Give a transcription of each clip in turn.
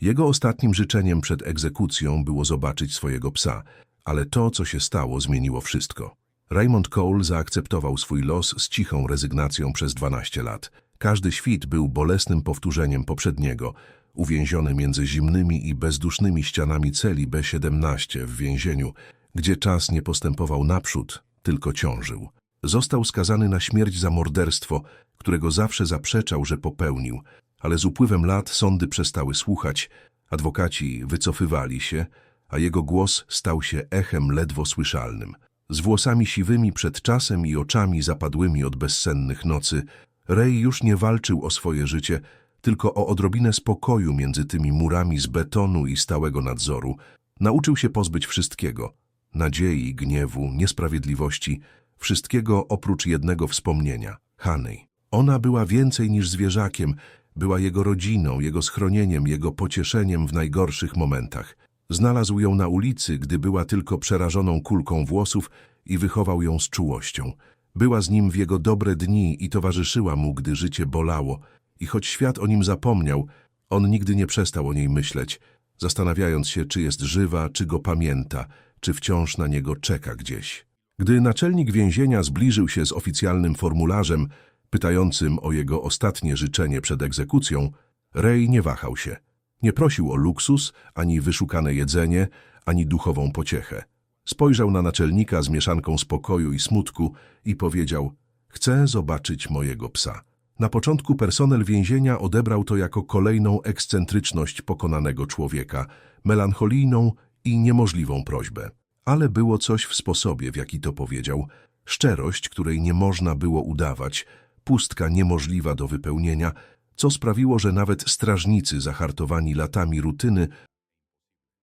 Jego ostatnim życzeniem przed egzekucją było zobaczyć swojego psa, ale to, co się stało, zmieniło wszystko. Raymond Cole zaakceptował swój los z cichą rezygnacją przez 12 lat. Każdy świt był bolesnym powtórzeniem poprzedniego, uwięziony między zimnymi i bezdusznymi ścianami celi B17 w więzieniu, gdzie czas nie postępował naprzód, tylko ciążył. Został skazany na śmierć za morderstwo, którego zawsze zaprzeczał, że popełnił, ale z upływem lat sądy przestały słuchać, adwokaci wycofywali się, a jego głos stał się echem ledwo słyszalnym. Z włosami siwymi przed czasem i oczami zapadłymi od bezsennych nocy, Ray już nie walczył o swoje życie, tylko o odrobinę spokoju między tymi murami z betonu i stałego nadzoru. Nauczył się pozbyć wszystkiego nadziei, gniewu, niesprawiedliwości, wszystkiego oprócz jednego wspomnienia Honey. Ona była więcej niż zwierzakiem, była jego rodziną, jego schronieniem, jego pocieszeniem w najgorszych momentach. Znalazł ją na ulicy, gdy była tylko przerażoną kulką włosów i wychował ją z czułością. Była z nim w jego dobre dni i towarzyszyła mu, gdy życie bolało. I choć świat o nim zapomniał, on nigdy nie przestał o niej myśleć, zastanawiając się, czy jest żywa, czy go pamięta, czy wciąż na niego czeka gdzieś. Gdy naczelnik więzienia zbliżył się z oficjalnym formularzem, pytającym o jego ostatnie życzenie przed egzekucją, Ray nie wahał się. Nie prosił o luksus, ani wyszukane jedzenie, ani duchową pociechę. Spojrzał na naczelnika z mieszanką spokoju i smutku i powiedział – chcę zobaczyć mojego psa. Na początku personel więzienia odebrał to jako kolejną ekscentryczność pokonanego człowieka, melancholijną i niemożliwą prośbę. Ale było coś w sposobie, w jaki to powiedział, szczerość, której nie można było udawać, pustka niemożliwa do wypełnienia, co sprawiło, że nawet strażnicy zahartowani latami rutyny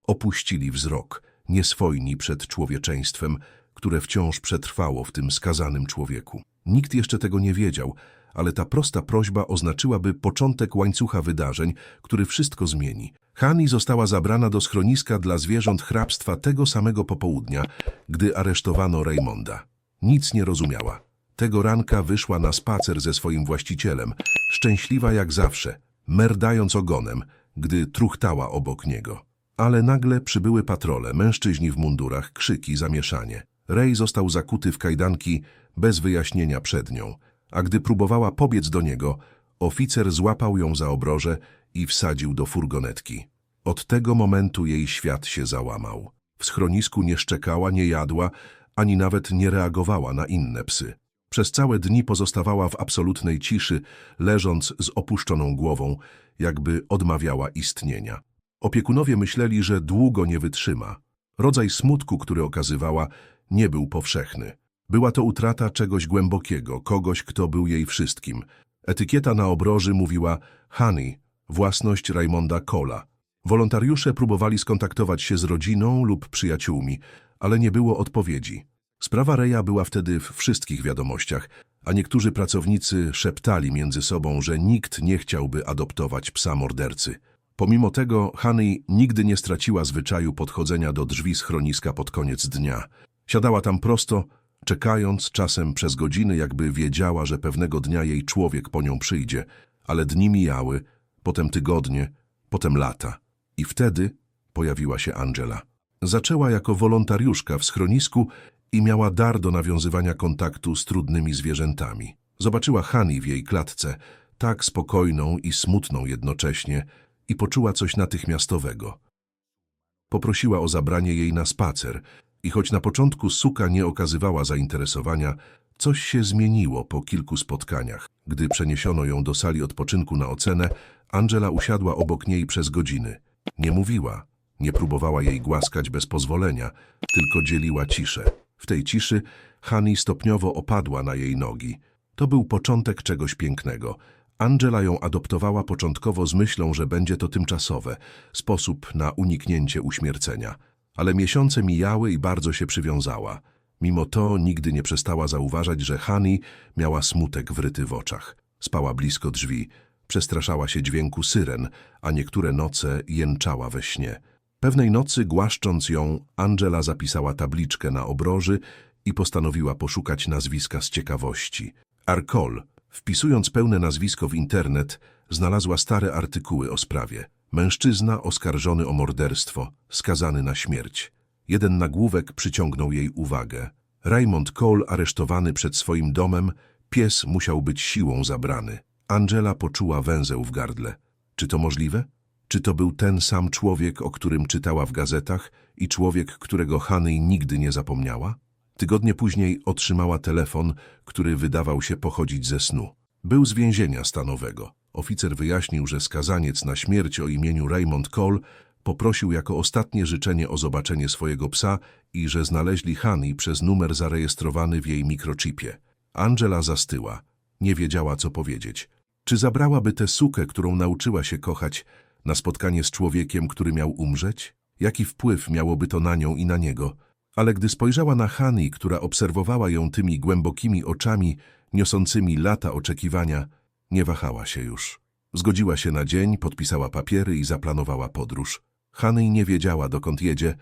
opuścili wzrok, nieswojni przed człowieczeństwem, które wciąż przetrwało w tym skazanym człowieku. Nikt jeszcze tego nie wiedział, ale ta prosta prośba oznaczyłaby początek łańcucha wydarzeń, który wszystko zmieni. Hani została zabrana do schroniska dla zwierząt hrabstwa tego samego popołudnia, gdy aresztowano Raymonda. Nic nie rozumiała. Tego ranka wyszła na spacer ze swoim właścicielem, szczęśliwa jak zawsze, merdając ogonem, gdy truchtała obok niego. Ale nagle przybyły patrole, mężczyźni w mundurach, krzyki, zamieszanie. Ray został zakuty w kajdanki bez wyjaśnienia przed nią, a gdy próbowała pobiec do niego, oficer złapał ją za obroże i wsadził do furgonetki. Od tego momentu jej świat się załamał. W schronisku nie szczekała, nie jadła, ani nawet nie reagowała na inne psy. Przez całe dni pozostawała w absolutnej ciszy, leżąc z opuszczoną głową, jakby odmawiała istnienia. Opiekunowie myśleli, że długo nie wytrzyma. Rodzaj smutku, który okazywała, nie był powszechny. Była to utrata czegoś głębokiego, kogoś, kto był jej wszystkim. Etykieta na obroży mówiła Honey, własność Raymonda Cola. Wolontariusze próbowali skontaktować się z rodziną lub przyjaciółmi, ale nie było odpowiedzi. Sprawa Reja była wtedy w wszystkich wiadomościach, a niektórzy pracownicy szeptali między sobą, że nikt nie chciałby adoptować psa mordercy. Pomimo tego Honey nigdy nie straciła zwyczaju podchodzenia do drzwi schroniska pod koniec dnia. Siadała tam prosto, czekając czasem przez godziny, jakby wiedziała, że pewnego dnia jej człowiek po nią przyjdzie, ale dni mijały, potem tygodnie, potem lata. I wtedy pojawiła się Angela. Zaczęła jako wolontariuszka w schronisku i miała dar do nawiązywania kontaktu z trudnymi zwierzętami. Zobaczyła Hani w jej klatce, tak spokojną i smutną jednocześnie, i poczuła coś natychmiastowego. Poprosiła o zabranie jej na spacer i choć na początku suka nie okazywała zainteresowania, coś się zmieniło po kilku spotkaniach. Gdy przeniesiono ją do sali odpoczynku na ocenę, Angela usiadła obok niej przez godziny. Nie mówiła, nie próbowała jej głaskać bez pozwolenia, tylko dzieliła ciszę. W tej ciszy Hani stopniowo opadła na jej nogi. To był początek czegoś pięknego. Angela ją adoptowała początkowo z myślą, że będzie to tymczasowe, sposób na uniknięcie uśmiercenia. Ale miesiące mijały i bardzo się przywiązała. Mimo to nigdy nie przestała zauważać, że Hani miała smutek wryty w oczach. Spała blisko drzwi, przestraszała się dźwięku syren, a niektóre noce jęczała we śnie. Pewnej nocy, głaszcząc ją, Angela zapisała tabliczkę na obroży i postanowiła poszukać nazwiska z ciekawości. Arkol, wpisując pełne nazwisko w internet, znalazła stare artykuły o sprawie. Mężczyzna oskarżony o morderstwo, skazany na śmierć. Jeden nagłówek przyciągnął jej uwagę. Raymond Cole aresztowany przed swoim domem, pies musiał być siłą zabrany. Angela poczuła węzeł w gardle. Czy to możliwe? Czy to był ten sam człowiek, o którym czytała w gazetach i człowiek, którego Honey nigdy nie zapomniała? Tygodnie później otrzymała telefon, który wydawał się pochodzić ze snu. Był z więzienia stanowego. Oficer wyjaśnił, że skazaniec na śmierć o imieniu Raymond Cole poprosił jako ostatnie życzenie o zobaczenie swojego psa i że znaleźli Honey przez numer zarejestrowany w jej mikrochipie. Angela zastyła. Nie wiedziała, co powiedzieć. Czy zabrałaby tę sukę, którą nauczyła się kochać, na spotkanie z człowiekiem, który miał umrzeć? Jaki wpływ miałoby to na nią i na niego? Ale gdy spojrzała na Hani, która obserwowała ją tymi głębokimi oczami, niosącymi lata oczekiwania, nie wahała się już. Zgodziła się na dzień, podpisała papiery i zaplanowała podróż. Hani nie wiedziała, dokąd jedzie,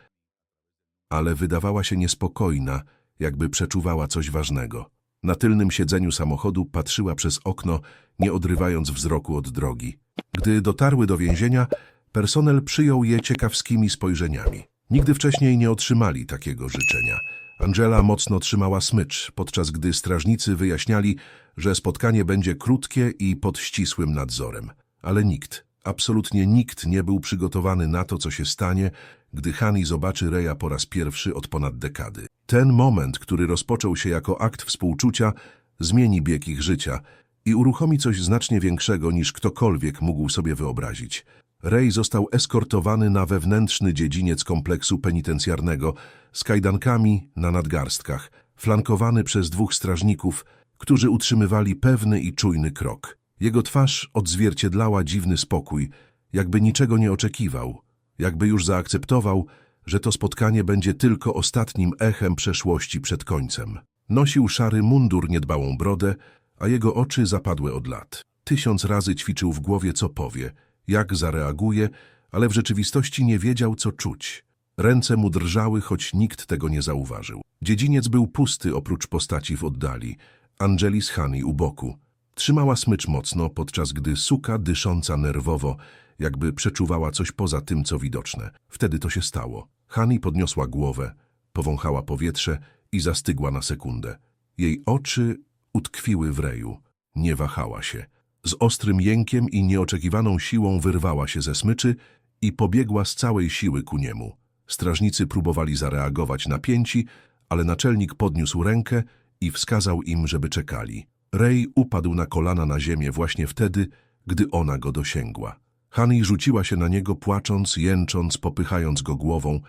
ale wydawała się niespokojna, jakby przeczuwała coś ważnego. Na tylnym siedzeniu samochodu patrzyła przez okno, nie odrywając wzroku od drogi. Gdy dotarły do więzienia, personel przyjął je ciekawskimi spojrzeniami. Nigdy wcześniej nie otrzymali takiego życzenia. Angela mocno trzymała smycz, podczas gdy strażnicy wyjaśniali, że spotkanie będzie krótkie i pod ścisłym nadzorem. Ale nikt, absolutnie nikt nie był przygotowany na to, co się stanie, gdy Hani zobaczy Reja po raz pierwszy od ponad dekady. Ten moment, który rozpoczął się jako akt współczucia, zmieni bieg ich życia i uruchomi coś znacznie większego niż ktokolwiek mógł sobie wyobrazić. Ray został eskortowany na wewnętrzny dziedziniec kompleksu penitencjarnego z kajdankami na nadgarstkach, flankowany przez dwóch strażników, którzy utrzymywali pewny i czujny krok. Jego twarz odzwierciedlała dziwny spokój, jakby niczego nie oczekiwał, jakby już zaakceptował, że to spotkanie będzie tylko ostatnim echem przeszłości przed końcem. Nosił szary mundur, niedbałą brodę, a jego oczy zapadły od lat. Tysiąc razy ćwiczył w głowie, co powie, jak zareaguje, ale w rzeczywistości nie wiedział, co czuć. Ręce mu drżały, choć nikt tego nie zauważył. Dziedziniec był pusty oprócz postaci w oddali. Angelis Hani u boku. Trzymała smycz mocno, podczas gdy suka, dysząca nerwowo, jakby przeczuwała coś poza tym, co widoczne. Wtedy to się stało. Hani podniosła głowę, powąchała powietrze i zastygła na sekundę. Jej oczy utkwiły w reju. Nie wahała się. Z ostrym jękiem i nieoczekiwaną siłą wyrwała się ze smyczy i pobiegła z całej siły ku niemu. Strażnicy próbowali zareagować napięci, ale naczelnik podniósł rękę i wskazał im, żeby czekali. Rej upadł na kolana na ziemię właśnie wtedy, gdy ona go dosięgła. Hani rzuciła się na niego, płacząc, jęcząc, popychając go głową,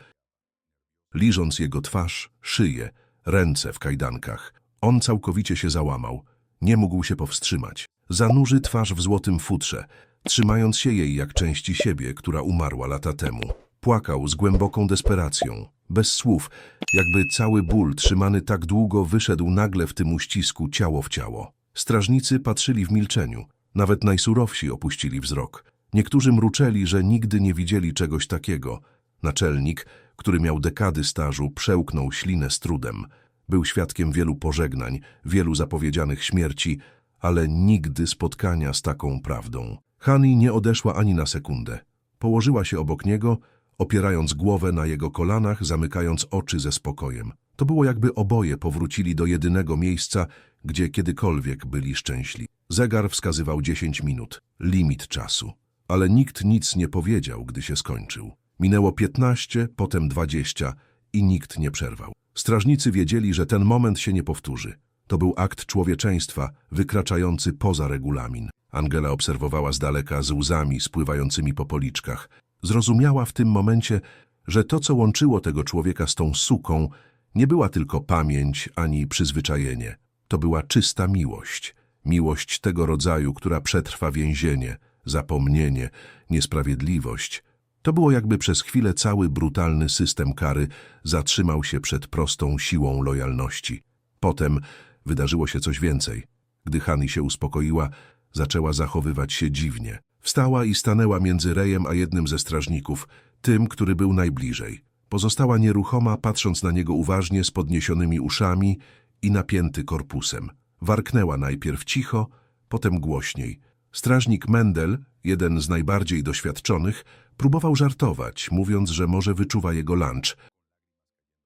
liżąc jego twarz, szyję, ręce w kajdankach. On całkowicie się załamał. Nie mógł się powstrzymać. Zanurzy twarz w złotym futrze, trzymając się jej jak części siebie, która umarła lata temu. Płakał z głęboką desperacją, bez słów, jakby cały ból trzymany tak długo wyszedł nagle w tym uścisku ciało w ciało. Strażnicy patrzyli w milczeniu, nawet najsurowsi opuścili wzrok. Niektórzy mruczeli, że nigdy nie widzieli czegoś takiego. Naczelnik, który miał dekady stażu, przełknął ślinę z trudem. Był świadkiem wielu pożegnań, wielu zapowiedzianych śmierci, ale nigdy spotkania z taką prawdą. Hani nie odeszła ani na sekundę. Położyła się obok niego, opierając głowę na jego kolanach, zamykając oczy ze spokojem. To było jakby oboje powrócili do jedynego miejsca, gdzie kiedykolwiek byli szczęśliwi. Zegar wskazywał dziesięć minut, limit czasu. Ale nikt nic nie powiedział, gdy się skończył. Minęło piętnaście, potem dwadzieścia i nikt nie przerwał. Strażnicy wiedzieli, że ten moment się nie powtórzy. To był akt człowieczeństwa, wykraczający poza regulamin. Angela obserwowała z daleka z łzami spływającymi po policzkach. Zrozumiała w tym momencie, że to, co łączyło tego człowieka z tą suką, nie była tylko pamięć ani przyzwyczajenie. To była czysta miłość. Miłość tego rodzaju, która przetrwa więzienie, zapomnienie, niesprawiedliwość. To było jakby przez chwilę cały brutalny system kary zatrzymał się przed prostą siłą lojalności. Potem wydarzyło się coś więcej. Gdy Hani się uspokoiła, zaczęła zachowywać się dziwnie. Wstała i stanęła między Rejem a jednym ze strażników, tym, który był najbliżej. Pozostała nieruchoma, patrząc na niego uważnie z podniesionymi uszami i napięty korpusem. Warknęła najpierw cicho, potem głośniej. Strażnik Mendel, jeden z najbardziej doświadczonych, próbował żartować, mówiąc, że może wyczuwa jego lunch.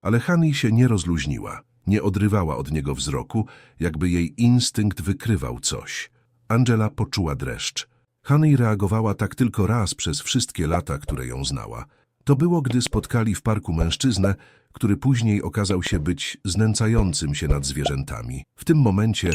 Ale Hani się nie rozluźniła, nie odrywała od niego wzroku, jakby jej instynkt wykrywał coś. Angela poczuła dreszcz. Hani reagowała tak tylko raz przez wszystkie lata, które ją znała. To było, gdy spotkali w parku mężczyznę, który później okazał się być znęcającym się nad zwierzętami. W tym momencie,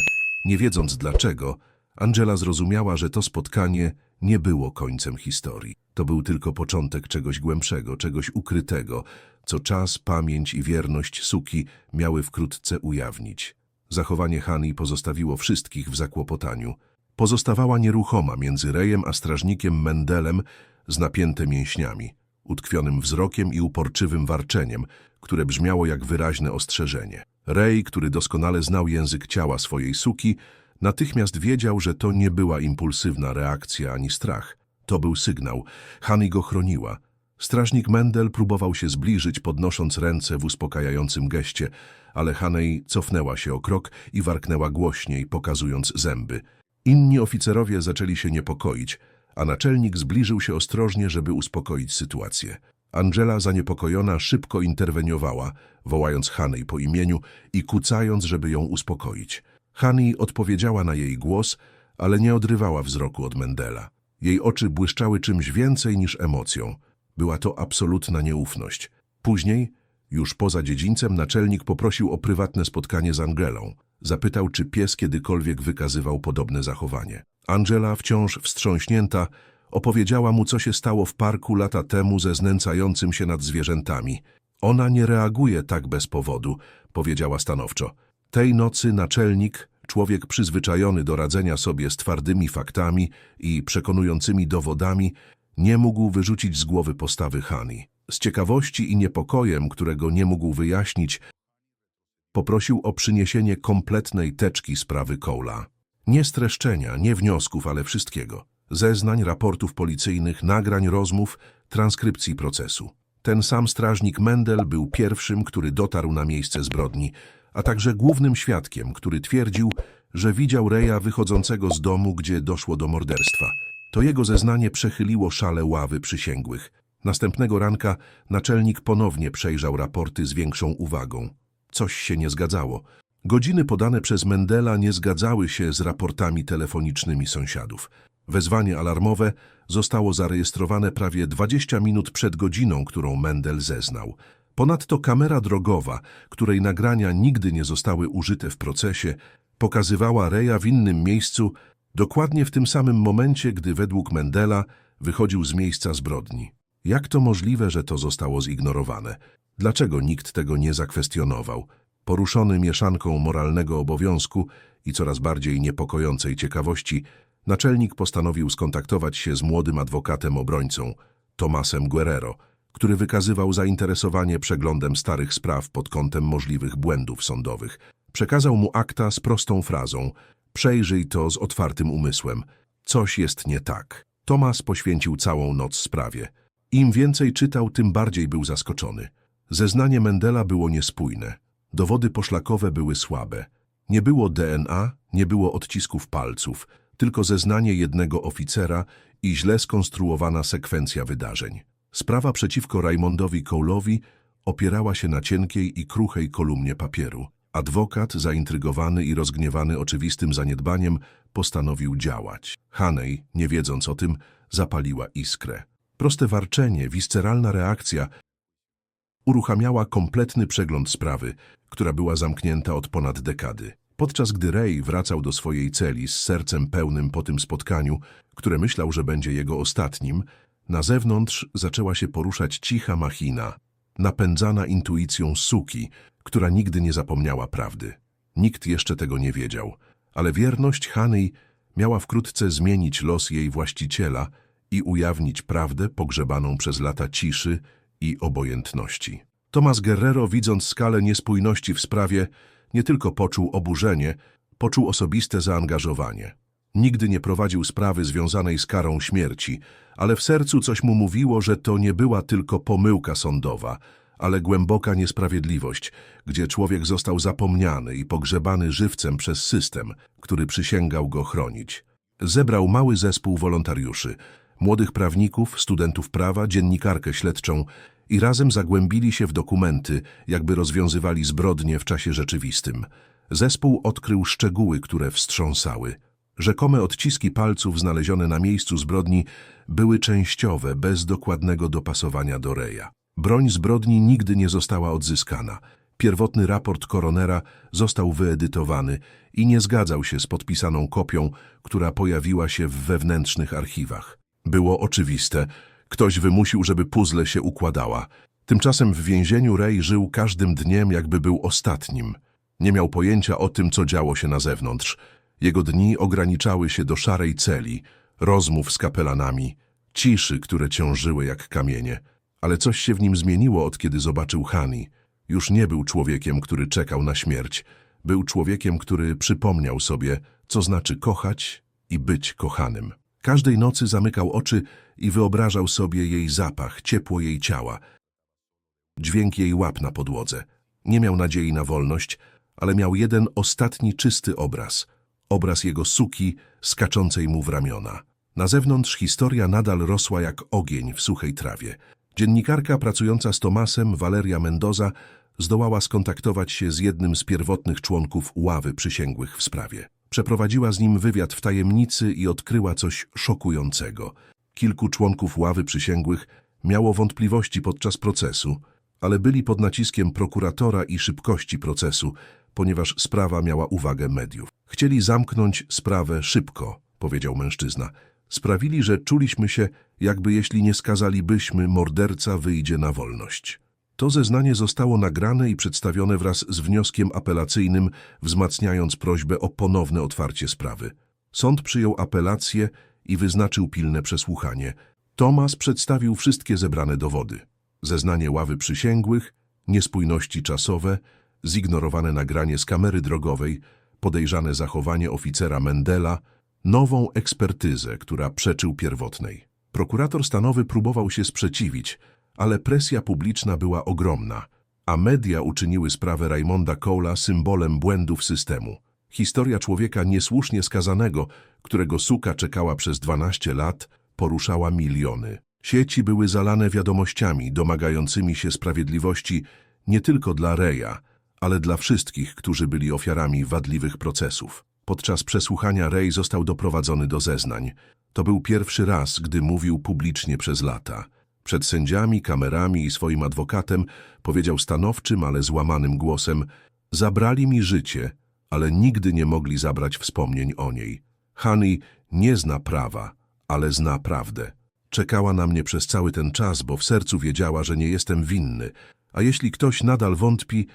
nie wiedząc dlaczego, Angela zrozumiała, że to spotkanie nie było końcem historii. To był tylko początek czegoś głębszego, czegoś ukrytego, co czas, pamięć i wierność Suki miały wkrótce ujawnić. Zachowanie Hani pozostawiło wszystkich w zakłopotaniu. Pozostawała nieruchoma między Rejem a strażnikiem Mendelem z napięte mięśniami, utkwionym wzrokiem i uporczywym warczeniem, które brzmiało jak wyraźne ostrzeżenie. Rej, który doskonale znał język ciała swojej suki, natychmiast wiedział, że to nie była impulsywna reakcja ani strach. To był sygnał. Hani go chroniła. Strażnik Mendel próbował się zbliżyć, podnosząc ręce w uspokajającym geście, ale Hanej cofnęła się o krok i warknęła głośniej, pokazując zęby. Inni oficerowie zaczęli się niepokoić, a naczelnik zbliżył się ostrożnie, żeby uspokoić sytuację. Angela, zaniepokojona, szybko interweniowała, wołając Hanej po imieniu i kucając, żeby ją uspokoić. Hani odpowiedziała na jej głos, ale nie odrywała wzroku od Mendela. Jej oczy błyszczały czymś więcej niż emocją. Była to absolutna nieufność. Później, już poza dziedzińcem, naczelnik poprosił o prywatne spotkanie z Angelą. Zapytał, czy pies kiedykolwiek wykazywał podobne zachowanie. Angela, wciąż wstrząśnięta, opowiedziała mu, co się stało w parku lata temu ze znęcającym się nad zwierzętami. Ona nie reaguje tak bez powodu, powiedziała stanowczo. Tej nocy naczelnik, człowiek przyzwyczajony do radzenia sobie z twardymi faktami i przekonującymi dowodami, nie mógł wyrzucić z głowy postawy Hani. Z ciekawości i niepokojem, którego nie mógł wyjaśnić, poprosił o przyniesienie kompletnej teczki sprawy Cola. Nie streszczenia, nie wniosków, ale wszystkiego. Zeznań, raportów policyjnych, nagrań rozmów, transkrypcji procesu. Ten sam strażnik Mendel był pierwszym, który dotarł na miejsce zbrodni, a także głównym świadkiem, który twierdził, że widział Reja wychodzącego z domu, gdzie doszło do morderstwa. To jego zeznanie przechyliło szale ławy przysięgłych. Następnego ranka naczelnik ponownie przejrzał raporty z większą uwagą. Coś się nie zgadzało. Godziny podane przez Mendela nie zgadzały się z raportami telefonicznymi sąsiadów. Wezwanie alarmowe zostało zarejestrowane prawie 20 minut przed godziną, którą Mendel zeznał. Ponadto kamera drogowa, której nagrania nigdy nie zostały użyte w procesie, pokazywała Reja w innym miejscu, dokładnie w tym samym momencie, gdy według Mendela wychodził z miejsca zbrodni. Jak to możliwe, że to zostało zignorowane? Dlaczego nikt tego nie zakwestionował? Poruszony mieszanką moralnego obowiązku i coraz bardziej niepokojącej ciekawości, naczelnik postanowił skontaktować się z młodym adwokatem obrońcą, Tomasem Guerrero, który wykazywał zainteresowanie przeglądem starych spraw pod kątem możliwych błędów sądowych. Przekazał mu akta z prostą frazą przejrzyj to z otwartym umysłem. Coś jest nie tak. Tomas poświęcił całą noc sprawie. Im więcej czytał, tym bardziej był zaskoczony. Zeznanie Mendela było niespójne. Dowody poszlakowe były słabe. Nie było DNA, nie było odcisków palców, tylko zeznanie jednego oficera i źle skonstruowana sekwencja wydarzeń. Sprawa przeciwko Raymondowi Cole'owi opierała się na cienkiej i kruchej kolumnie papieru. Adwokat, zaintrygowany i rozgniewany oczywistym zaniedbaniem, postanowił działać. Hanej, nie wiedząc o tym, zapaliła iskrę. Proste warczenie, wisceralna reakcja uruchamiała kompletny przegląd sprawy, która była zamknięta od ponad dekady. Podczas gdy Ray wracał do swojej celi z sercem pełnym po tym spotkaniu, które myślał, że będzie jego ostatnim, na zewnątrz zaczęła się poruszać cicha machina, napędzana intuicją suki, która nigdy nie zapomniała prawdy. Nikt jeszcze tego nie wiedział, ale wierność Hany miała wkrótce zmienić los jej właściciela i ujawnić prawdę pogrzebaną przez lata ciszy i obojętności. Tomas Guerrero, widząc skalę niespójności w sprawie, nie tylko poczuł oburzenie, poczuł osobiste zaangażowanie. Nigdy nie prowadził sprawy związanej z karą śmierci, ale w sercu coś mu mówiło, że to nie była tylko pomyłka sądowa, ale głęboka niesprawiedliwość, gdzie człowiek został zapomniany i pogrzebany żywcem przez system, który przysięgał go chronić. zebrał mały zespół wolontariuszy, młodych prawników, studentów prawa, dziennikarkę śledczą i razem zagłębili się w dokumenty, jakby rozwiązywali zbrodnie w czasie rzeczywistym. Zespół odkrył szczegóły, które wstrząsały. Rzekome odciski palców znalezione na miejscu zbrodni były częściowe, bez dokładnego dopasowania do reja. Broń zbrodni nigdy nie została odzyskana. Pierwotny raport koronera został wyedytowany i nie zgadzał się z podpisaną kopią, która pojawiła się w wewnętrznych archiwach. Było oczywiste, ktoś wymusił, żeby puzzle się układała. Tymczasem w więzieniu Ray żył każdym dniem, jakby był ostatnim. Nie miał pojęcia o tym, co działo się na zewnątrz. Jego dni ograniczały się do szarej celi, rozmów z kapelanami, ciszy, które ciążyły jak kamienie. Ale coś się w nim zmieniło, od kiedy zobaczył Hani. Już nie był człowiekiem, który czekał na śmierć. Był człowiekiem, który przypomniał sobie, co znaczy kochać i być kochanym. Każdej nocy zamykał oczy i wyobrażał sobie jej zapach, ciepło jej ciała, dźwięk jej łap na podłodze. Nie miał nadziei na wolność, ale miał jeden ostatni czysty obraz. Obraz jego suki skaczącej mu w ramiona. Na zewnątrz historia nadal rosła jak ogień w suchej trawie. Dziennikarka pracująca z Tomasem, Valeria Mendoza, zdołała skontaktować się z jednym z pierwotnych członków ławy przysięgłych w sprawie. Przeprowadziła z nim wywiad w tajemnicy i odkryła coś szokującego. Kilku członków ławy przysięgłych miało wątpliwości podczas procesu, ale byli pod naciskiem prokuratora i szybkości procesu, ponieważ sprawa miała uwagę mediów. Chcieli zamknąć sprawę szybko, powiedział mężczyzna. Sprawili, że czuliśmy się, jakby jeśli nie skazalibyśmy, morderca wyjdzie na wolność. To zeznanie zostało nagrane i przedstawione wraz z wnioskiem apelacyjnym, wzmacniając prośbę o ponowne otwarcie sprawy. Sąd przyjął apelację i wyznaczył pilne przesłuchanie. Tomas przedstawił wszystkie zebrane dowody. Zeznanie ławy przysięgłych, niespójności czasowe, zignorowane nagranie z kamery drogowej, podejrzane zachowanie oficera Mendela, nową ekspertyzę, która przeczył pierwotnej. Prokurator stanowy próbował się sprzeciwić, ale presja publiczna była ogromna, a media uczyniły sprawę Raymonda Cole'a symbolem błędów systemu. Historia człowieka niesłusznie skazanego, którego suka czekała przez 12 lat, poruszała miliony. Sieci były zalane wiadomościami domagającymi się sprawiedliwości nie tylko dla Reja, ale dla wszystkich, którzy byli ofiarami wadliwych procesów. Podczas przesłuchania Ray został doprowadzony do zeznań. To był pierwszy raz, gdy mówił publicznie przez lata. Przed sędziami, kamerami i swoim adwokatem powiedział stanowczym, ale złamanym głosem Zabrali mi życie, ale nigdy nie mogli zabrać wspomnień o niej. Honey nie zna prawa, ale zna prawdę. Czekała na mnie przez cały ten czas, bo w sercu wiedziała, że nie jestem winny. A jeśli ktoś nadal wątpi,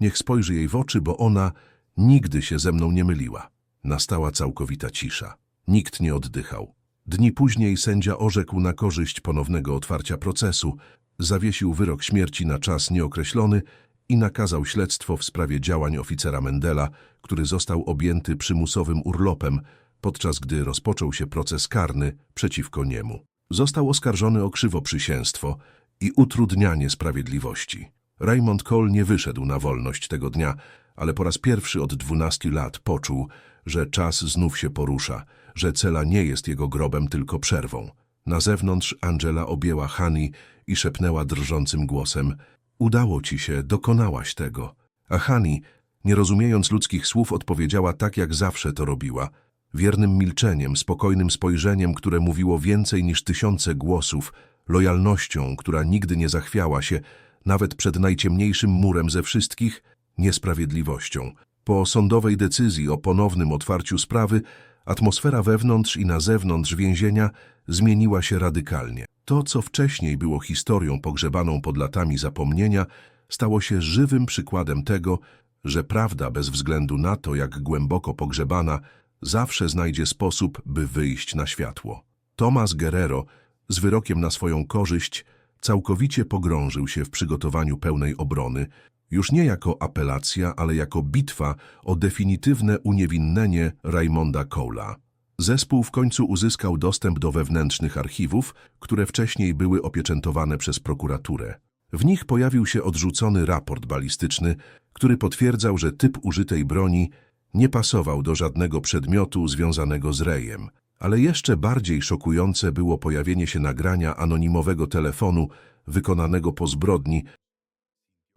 niech spojrzy jej w oczy, bo ona nigdy się ze mną nie myliła. Nastała całkowita cisza. Nikt nie oddychał. Dni później sędzia orzekł na korzyść ponownego otwarcia procesu, zawiesił wyrok śmierci na czas nieokreślony i nakazał śledztwo w sprawie działań oficera Mendela, który został objęty przymusowym urlopem, podczas gdy rozpoczął się proces karny przeciwko niemu. Został oskarżony o krzywoprzysięstwo i utrudnianie sprawiedliwości. Raymond Cole nie wyszedł na wolność tego dnia, ale po raz pierwszy od 12 lat poczuł, że czas znów się porusza, że cela nie jest jego grobem, tylko przerwą. Na zewnątrz Angela objęła Hani i szepnęła drżącym głosem Udało ci się, dokonałaś tego. A Hani, nie rozumiejąc ludzkich słów, odpowiedziała tak, jak zawsze to robiła. Wiernym milczeniem, spokojnym spojrzeniem, które mówiło więcej niż tysiące głosów, lojalnością, która nigdy nie zachwiała się, nawet przed najciemniejszym murem ze wszystkich, niesprawiedliwością. Po sądowej decyzji o ponownym otwarciu sprawy, atmosfera wewnątrz i na zewnątrz więzienia zmieniła się radykalnie. To, co wcześniej było historią pogrzebaną pod latami zapomnienia, stało się żywym przykładem tego, że prawda bez względu na to, jak głęboko pogrzebana, zawsze znajdzie sposób, by wyjść na światło. Tomas Guerrero, z wyrokiem na swoją korzyść, całkowicie pogrążył się w przygotowaniu pełnej obrony, już nie jako apelacja, ale jako bitwa o definitywne uniewinnienie Raymonda Cole'a. Zespół w końcu uzyskał dostęp do wewnętrznych archiwów, które wcześniej były opieczętowane przez prokuraturę. W nich pojawił się odrzucony raport balistyczny, który potwierdzał, że typ użytej broni Nie pasował do żadnego przedmiotu związanego z Rejem. Ale jeszcze bardziej szokujące było pojawienie się nagrania anonimowego telefonu wykonanego po zbrodni,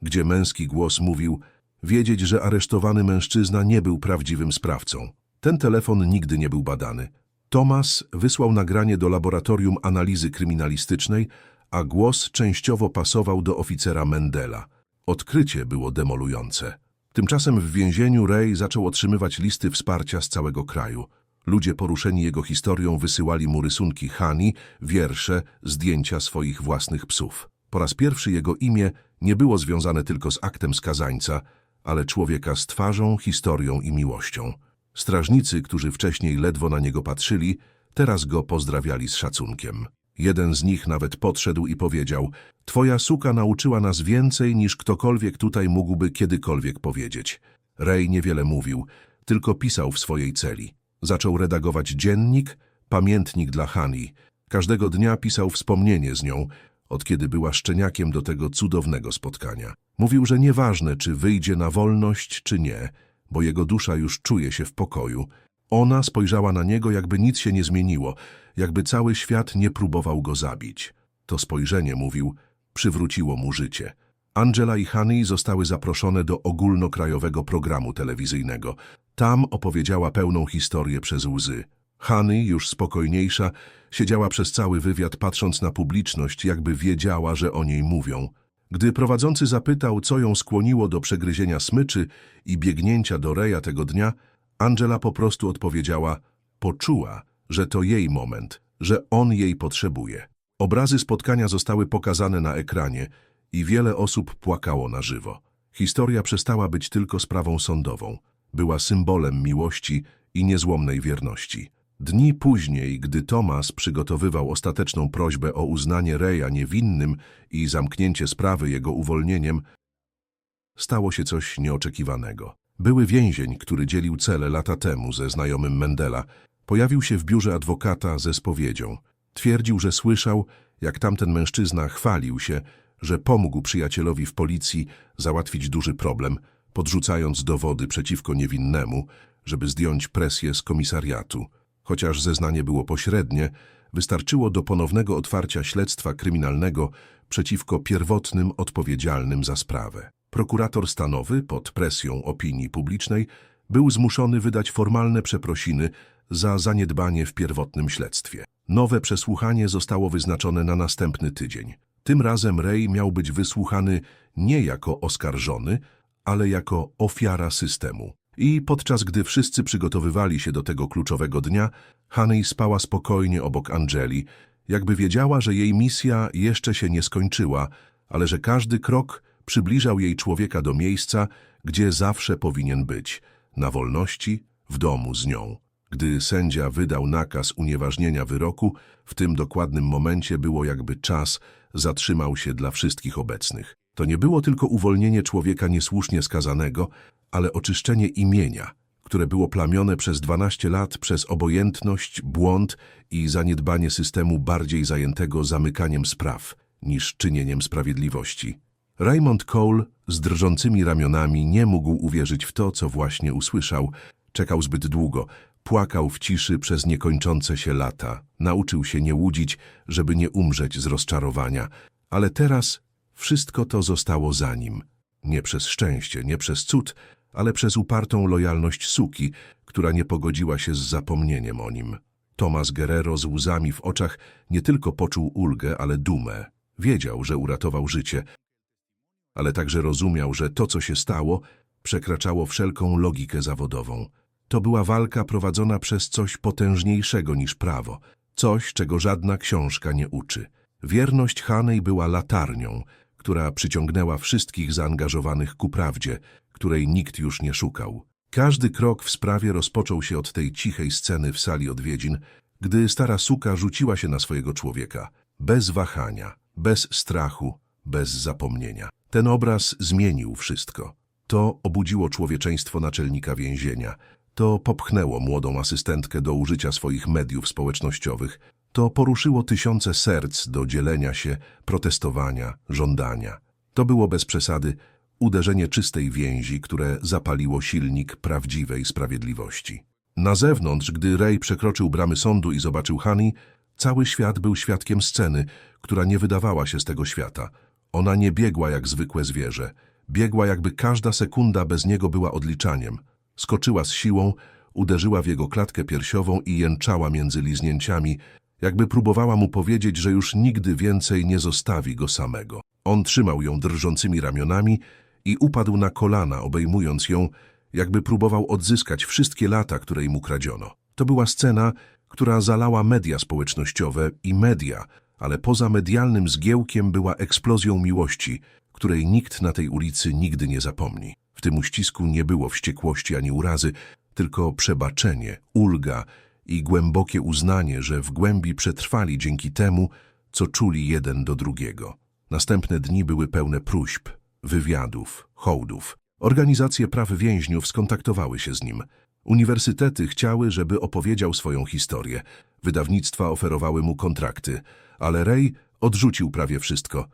gdzie męski głos mówił wiedzieć, że aresztowany mężczyzna nie był prawdziwym sprawcą. Ten telefon nigdy nie był badany. Thomas wysłał nagranie do laboratorium analizy kryminalistycznej, a głos częściowo pasował do oficera Mendela. Odkrycie było demolujące. Tymczasem w więzieniu Ray zaczął otrzymywać listy wsparcia z całego kraju. Ludzie poruszeni jego historią wysyłali mu rysunki Hani, wiersze, zdjęcia swoich własnych psów. Po raz pierwszy jego imię nie było związane tylko z aktem skazańca, ale człowieka z twarzą, historią i miłością. Strażnicy, którzy wcześniej ledwo na niego patrzyli, teraz go pozdrawiali z szacunkiem. Jeden z nich nawet podszedł i powiedział: Twoja suka nauczyła nas więcej niż ktokolwiek tutaj mógłby kiedykolwiek powiedzieć. Ray niewiele mówił, tylko pisał w swojej celi. Zaczął redagować dziennik, pamiętnik dla Hani. Każdego dnia pisał wspomnienie z nią, od kiedy była szczeniakiem do tego cudownego spotkania. Mówił, że nieważne, czy wyjdzie na wolność, czy nie, bo jego dusza już czuje się w pokoju. Ona spojrzała na niego, jakby nic się nie zmieniło, jakby cały świat nie próbował go zabić. To spojrzenie, mówił, przywróciło mu życie. Angela i Honey zostały zaproszone do ogólnokrajowego programu telewizyjnego. Tam opowiedziała pełną historię przez łzy. Honey, już spokojniejsza, siedziała przez cały wywiad patrząc na publiczność, jakby wiedziała, że o niej mówią. Gdy prowadzący zapytał, co ją skłoniło do przegryzienia smyczy i biegnięcia do Reja tego dnia, Angela po prostu odpowiedziała, poczuła, że to jej moment, że on jej potrzebuje. Obrazy spotkania zostały pokazane na ekranie i wiele osób płakało na żywo. Historia przestała być tylko sprawą sądową. Była symbolem miłości i niezłomnej wierności. Dni później, gdy Thomas przygotowywał ostateczną prośbę o uznanie Reja niewinnym i zamknięcie sprawy jego uwolnieniem, stało się coś nieoczekiwanego. Były więzień, który dzielił cele lata temu ze znajomym Mendela, pojawił się w biurze adwokata ze spowiedzią. Twierdził, że słyszał, jak tamten mężczyzna chwalił się, że pomógł przyjacielowi w policji załatwić duży problem, podrzucając dowody przeciwko niewinnemu, żeby zdjąć presję z komisariatu. Chociaż zeznanie było pośrednie, wystarczyło do ponownego otwarcia śledztwa kryminalnego przeciwko pierwotnym odpowiedzialnym za sprawę. Prokurator stanowy, pod presją opinii publicznej, był zmuszony wydać formalne przeprosiny za zaniedbanie w pierwotnym śledztwie. Nowe przesłuchanie zostało wyznaczone na następny tydzień. Tym razem Ray miał być wysłuchany nie jako oskarżony, ale jako ofiara systemu. I podczas gdy wszyscy przygotowywali się do tego kluczowego dnia, Honey spała spokojnie obok Angeli, jakby wiedziała, że jej misja jeszcze się nie skończyła, ale że każdy krok przybliżał jej człowieka do miejsca, gdzie zawsze powinien być, na wolności, w domu z nią. Gdy sędzia wydał nakaz unieważnienia wyroku, w tym dokładnym momencie było jakby czas zatrzymał się dla wszystkich obecnych. To nie było tylko uwolnienie człowieka niesłusznie skazanego, ale oczyszczenie imienia, które było plamione przez 12 lat przez obojętność, błąd i zaniedbanie systemu bardziej zajętego zamykaniem spraw niż czynieniem sprawiedliwości. Raymond Cole z drżącymi ramionami nie mógł uwierzyć w to, co właśnie usłyszał. Czekał zbyt długo, płakał w ciszy przez niekończące się lata. Nauczył się nie łudzić, żeby nie umrzeć z rozczarowania. Ale teraz wszystko to zostało za nim. Nie przez szczęście, nie przez cud, ale przez upartą lojalność suki, która nie pogodziła się z zapomnieniem o nim. Tomas Guerrero z łzami w oczach nie tylko poczuł ulgę, ale dumę. Wiedział, że uratował życie, ale także rozumiał, że to, co się stało, przekraczało wszelką logikę zawodową. To była walka prowadzona przez coś potężniejszego niż prawo, coś, czego żadna książka nie uczy. Wierność Hanej była latarnią, która przyciągnęła wszystkich zaangażowanych ku prawdzie, której nikt już nie szukał. Każdy krok w sprawie rozpoczął się od tej cichej sceny w sali odwiedzin, gdy stara suka rzuciła się na swojego człowieka, bez wahania, bez strachu, bez zapomnienia. Ten obraz zmienił wszystko. To obudziło człowieczeństwo naczelnika więzienia. To popchnęło młodą asystentkę do użycia swoich mediów społecznościowych. To poruszyło tysiące serc do dzielenia się, protestowania, żądania. To było bez przesady Uderzenie czystej więzi, które zapaliło silnik prawdziwej sprawiedliwości. Na zewnątrz, gdy Ray przekroczył bramy sądu i zobaczył Honey, cały świat był świadkiem sceny, która nie wydawała się z tego świata. Ona nie biegła jak zwykłe zwierzę. Biegła jakby każda sekunda bez niego była odliczaniem. Skoczyła z siłą, uderzyła w jego klatkę piersiową i jęczała między liznięciami, jakby próbowała mu powiedzieć, że już nigdy więcej nie zostawi go samego. On trzymał ją drżącymi ramionami i upadł na kolana, obejmując ją, jakby próbował odzyskać wszystkie lata, które mu kradziono. To była scena, która zalała media społecznościowe i media, ale poza medialnym zgiełkiem była eksplozją miłości, której nikt na tej ulicy nigdy nie zapomni. W tym uścisku nie było wściekłości ani urazy, tylko przebaczenie, ulga i głębokie uznanie, że w głębi przetrwali dzięki temu, co czuli jeden do drugiego. Następne dni były pełne próśb, wywiadów, hołdów. Organizacje praw więźniów skontaktowały się z nim. Uniwersytety chciały, żeby opowiedział swoją historię. Wydawnictwa oferowały mu kontrakty, ale Ray odrzucił prawie wszystko.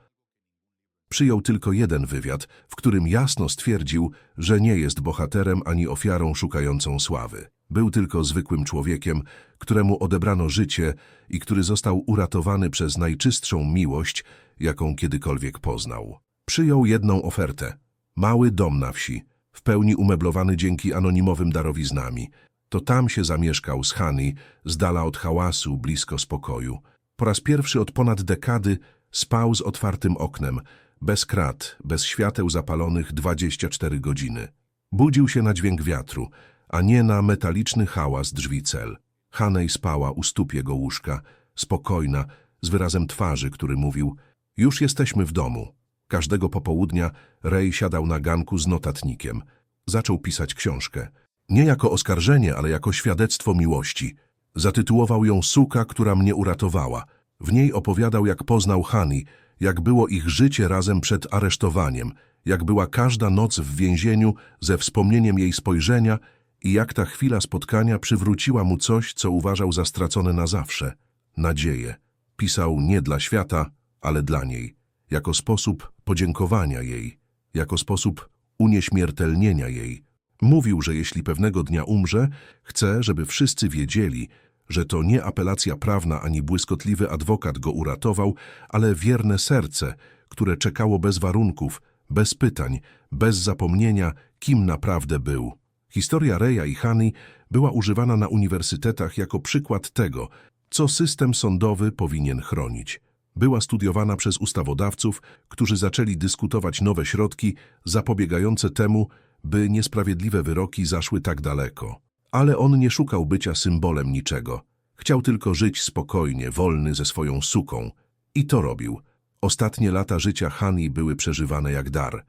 Przyjął tylko jeden wywiad, w którym jasno stwierdził, że nie jest bohaterem ani ofiarą szukającą sławy. Był tylko zwykłym człowiekiem, któremu odebrano życie i który został uratowany przez najczystszą miłość, jaką kiedykolwiek poznał. Przyjął jedną ofertę. Mały dom na wsi, w pełni umeblowany dzięki anonimowym darowiznami. To tam się zamieszkał z Hani, z dala od hałasu, blisko spokoju. Po raz pierwszy od ponad dekady spał z otwartym oknem, bez krat, bez świateł zapalonych 24 godziny. Budził się na dźwięk wiatru, a nie na metaliczny hałas drzwi cel. Hanej spała u stóp jego łóżka, spokojna, z wyrazem twarzy, który mówił Już jesteśmy w domu. Każdego popołudnia Ray siadał na ganku z notatnikiem. Zaczął pisać książkę. Nie jako oskarżenie, ale jako świadectwo miłości. Zatytułował ją Suka, która mnie uratowała. W niej opowiadał, jak poznał Hani, jak było ich życie razem przed aresztowaniem, jak była każda noc w więzieniu ze wspomnieniem jej spojrzenia i jak ta chwila spotkania przywróciła mu coś, co uważał za stracone na zawsze. Nadzieję. Pisał nie dla świata, ale dla niej. Jako sposób podziękowania jej. Jako sposób unieśmiertelnienia jej. Mówił, że jeśli pewnego dnia umrze, chce, żeby wszyscy wiedzieli, że to nie apelacja prawna ani błyskotliwy adwokat go uratował, ale wierne serce, które czekało bez warunków, bez pytań, bez zapomnienia, kim naprawdę był. Historia Reja i Hani była używana na uniwersytetach jako przykład tego, co system sądowy powinien chronić. Była studiowana przez ustawodawców, którzy zaczęli dyskutować nowe środki zapobiegające temu, by niesprawiedliwe wyroki zaszły tak daleko. Ale on nie szukał bycia symbolem niczego. Chciał tylko żyć spokojnie, wolny ze swoją suką. I to robił. Ostatnie lata życia Hani były przeżywane jak dar.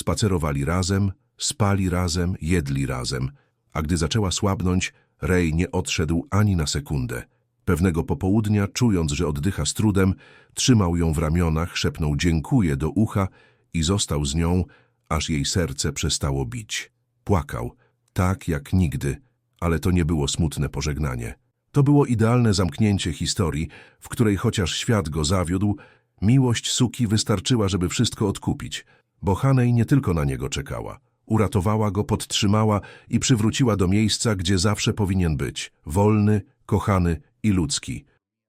Spacerowali razem, spali razem, jedli razem. A gdy zaczęła słabnąć, Ray nie odszedł ani na sekundę. Pewnego popołudnia, czując, że oddycha z trudem, trzymał ją w ramionach, szepnął dziękuję do ucha i został z nią, aż jej serce przestało bić. Płakał, tak jak nigdy, ale to nie było smutne pożegnanie. To było idealne zamknięcie historii, w której chociaż świat go zawiódł, miłość Suki wystarczyła, żeby wszystko odkupić, bo Hanej nie tylko na niego czekała. Uratowała go, podtrzymała i przywróciła do miejsca, gdzie zawsze powinien być, wolny, kochany i ludzki.